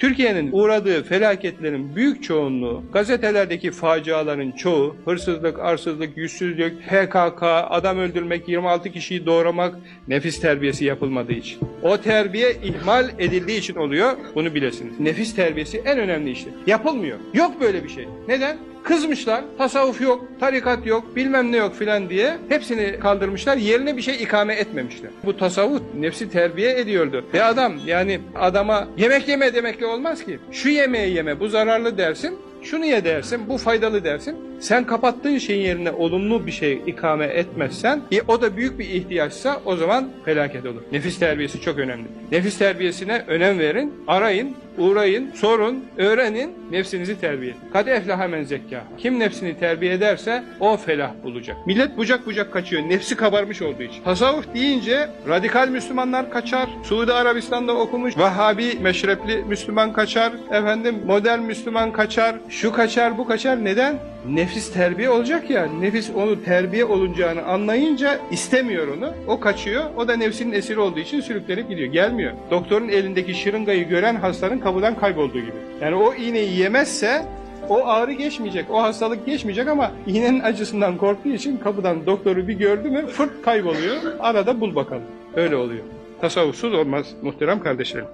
Türkiye'nin uğradığı felaketlerin büyük çoğunluğu, gazetelerdeki faciaların çoğu, hırsızlık, arsızlık, yüzsüzlük, PKK, adam öldürmek, 26 kişiyi doğramak, nefis terbiyesi yapılmadığı için. O terbiye ihmal edildiği için oluyor, bunu bilesiniz. Nefis terbiyesi en önemli işte. Yapılmıyor. Yok böyle bir şey. Neden? Kızmışlar, tasavvuf yok, tarikat yok, bilmem ne yok filan diye hepsini kaldırmışlar, yerine bir şey ikame etmemişler. Bu tasavvuf nefsi terbiye ediyordu. Ve adam yani adama yemek yeme demekle olmaz ki. Şu yemeği yeme, bu zararlı dersin, şunu ye dersin, bu faydalı dersin. Sen kapattığın şeyin yerine olumlu bir şey ikame etmezsen, e, o da büyük bir ihtiyaçsa o zaman felaket olur. Nefis terbiyesi çok önemli. Nefis terbiyesine önem verin, arayın, uğrayın, sorun, öğrenin, nefsinizi terbiye edin. Kad eflaha men zekkaha. Kim nefsini terbiye ederse o felah bulacak. Millet bucak bucak kaçıyor, nefsi kabarmış olduğu için. Tasavvuf deyince radikal Müslümanlar kaçar, Suudi Arabistan'da okumuş, Vahhabi meşrepli Müslüman kaçar, efendim modern Müslüman kaçar, şu kaçar, bu kaçar. Neden? Nefis terbiye olacak ya, nefis onu terbiye olunacağını anlayınca istemiyor onu, o kaçıyor, o da nefsinin esiri olduğu için sürüklenip gidiyor, gelmiyor. Doktorun elindeki şırıngayı gören hastanın kapıdan kaybolduğu gibi. Yani o iğneyi yemezse o ağrı geçmeyecek, o hastalık geçmeyecek ama iğnenin acısından korktuğu için kapıdan doktoru bir gördü mü fırt kayboluyor, arada bul bakalım. Öyle oluyor. Tasavvufsuz olmaz muhterem kardeşlerim.